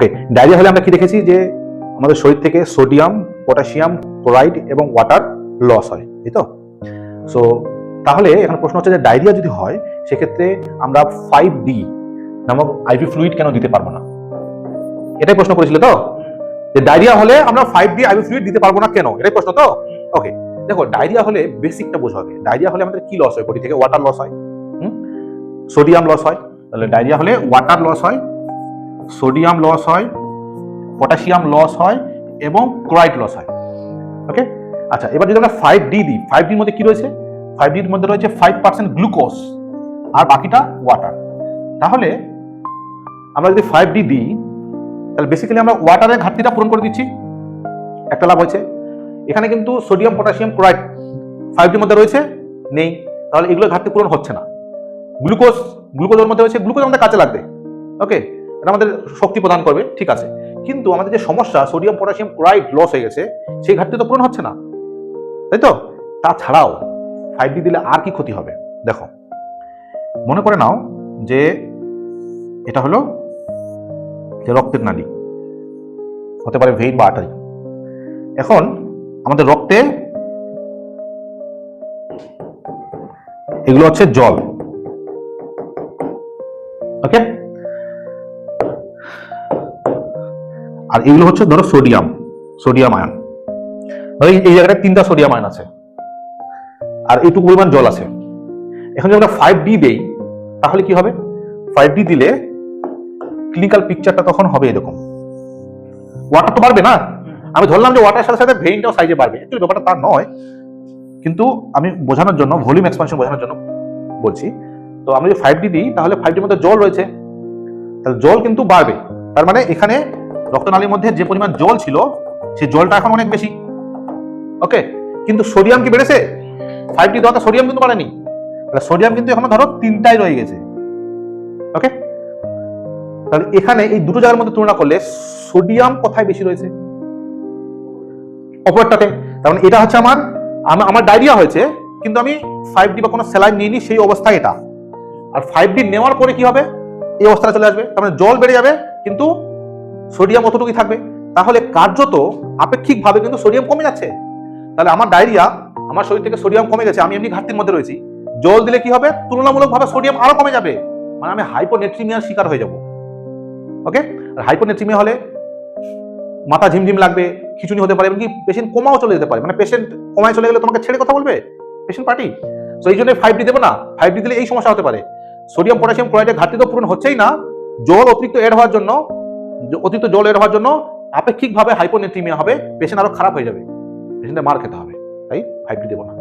ওকে diarrhoea হলে আমরা কি দেখেছি? যে আমাদের শরীর থেকে সোডিয়াম পটাশিয়াম ক্লোরাইড এবং ওয়াটার লস হয়, এই তো? সো তাহলে এখন প্রশ্ন হচ্ছে যে ডায়রিয়া যদি হয়, সেক্ষেত্রে আমরা ফাইভ ডি নামক আইভি ফ্লুইড কেন দিতে পারব না? এটাই প্রশ্ন করেছিল তো? যে ডায়রিয়া হলে আমরা ফাইভ ডি আইভি ফ্লুইড দিতে পারব না কেন? এটাই প্রশ্ন তো? ওকে দেখো ডায়রিয়া হলে বেসিকটা বোঝা হবে। ডায়রিয়া হলে আমাদের কি লস হয়? বডি থেকে ওয়াটার লস হয়। সোডিয়াম লস হয়। তাহলে ডায়রিয়া হলে ওয়াটার লস হয়। সোডিয়াম লস হয়, পটাশিয়াম লস হয় এবং ক্লোরাইড লস হয়। ওকে আচ্ছা এবার যদি আমরা ফাইভ ডি দিই ফাইভ ডির মধ্যে কি রয়েছে? ফাইভ ডির মধ্যে রয়েছে ফাইভ পার্সেন্ট গ্লুকোজ আর বাকিটা ওয়াটার তাহলে আমরা যদি ফাইভ ডি দিই, তাহলে বেসিক্যালি আমরা ওয়াটারের ঘাটতিটা পূরণ করে দিচ্ছি। একটা লাভ হয়েছে। এখানে কিন্তু সোডিয়াম, পটাশিয়াম, ক্লোরাইড ফাইভ ডির মধ্যে রয়েছে, নেই। তাহলে এগুলো ঘাটতি পূরণ হচ্ছে না। গ্লুকোজ গ্লুকোজের মধ্যে রয়েছে গ্লুকোজ আমাদের কাজে লাগবে। ওকে এটা আমাদের শক্তি প্রদান করবে, ঠিক আছে। কিন্তু আমাদের যে সমস্যা সোডিয়াম পটাশিয়াম ক্লোরাইড লস হয়ে গেছে, সেই ঘাটতি তো পূরণ হচ্ছে না। তাই তো? তাছাড়াও ফাইভ ডি দিলে আর কি ক্ষতি হবে? দেখো, মনে করে নাও যে এটা হলো যে রক্তের নালী। হতে পারে ভেইন বা আটারি এখন আমাদের রক্তে এগুলো হচ্ছে জল। ওকে আর এগুলো হচ্ছে ধরো সোডিয়াম সোডিয়াম আয়ন। ধরো এই- জায়গাটায় তিনটা সোডিয়াম আয়ন আছে। আর এইটুকু পরিমাণ জল আছে। এখন যদি আমরা ফাইভ ডি দেই, তাহলে কি হবে? ফাইভ ডি দিলে ক্লিনিক্যাল পিকচারটা তখন হবে এরকম। ওয়াটার তো বাড়বে না? আমি ধরলাম যে ওয়াটারের সাথে সাথে ভেইনটাও সাইজে বাড়বে। অ্যাকচুয়ালি ব্যাপারটা তার নয়। কিন্তু আমি বোঝানোর জন্য ভলিউম এক্সপানশন বোঝানোর জন্য বলছি। তো আমি যদি ফাইভ ডি দিই, তাহলে ফাইভ ডির মধ্যে জল রয়েছে। তাহলে জল কিন্তু বাড়বে। তার মানে এখানে রক্তনালীর মধ্যে যে পরিমাণ জল ছিল, সেই জলটা এখন অনেক বেশি। ওকে? কিন্তু সোডিয়াম কি বেড়েছে? ফাইভ ডি দেওয়াতে সোডিয়াম কিন্তু বাড়েনি। তাহলে সোডিয়াম কিন্তু এখনও ধরো তিনটাই রয়ে গেছে। ওকে? তাহলে এখানে এই দুটো জায়গার মধ্যে তুলনা করলে সোডিয়াম কোথায় বেশি রয়েছে? অপরটাতে। তার মানে এটা হচ্ছে আমার আমা- আমার ডায়রিয়া হয়েছে, কিন্তু আমি ফাইভ ডি বা কোনো স্যালাইন নিইনি, সেই অবস্থায় এটা। আর ফাইভ ডি নেওয়ার পরে কি হবে? এই অবস্থাটা চলে আসবে। তার মানে জল বেড়ে যাবে, কিন্তু সোডিয়াম অতটুকুই থাকবে। তাহলে কার্যত আপেক্ষিকভাবে কিন্তু সোডিয়াম কমে যাচ্ছে। তাহলে আমার ডায়রিয়া, আমার শরীর থেকে সোডিয়াম কমে গেছে, আমি এমনি ঘাটতির মধ্যে রয়েছি। জল দিলে কি হবে? তুলনামূলকভাবে সোডিয়াম আরও কমে যাবে। মানে আমি হাইপোনেট্রিমিয়ার শিকার হয়ে যাব। ওকে আর হাইপোনেট্রিমিয়া হলে মাথা ঝিমঝিম লাগবে, খিচুনি হতে পারে, এমনকি পেশেন্ট কোমাও চলে যেতে পারে। মানে পেশেন্ট কোমায় চলে গেলে তোমাকে ছেড়ে কথা বলবে? পেশেন্ট পার্টি তো এই জন্য ফাইভ ডি দেবো না। ফাইভ ডি দিলে এই সমস্যা হতে পারে। সোডিয়াম পটাশিয়াম ক্লোরাইডের ঘাটতি তো পূরণ হচ্ছেই না। জল অতিরিক্ত এড হওয়ার জন্য অতিরিক্ত জল এর হওয়ার জন্য আপেক্ষিকভাবে হাইপোনেট্রিমিয়া হবে পেশেন্ট আরও খারাপ হয়ে যাবে। পেশেন্টের মার খেতে হবে, তাই ফাইভ দেবো না।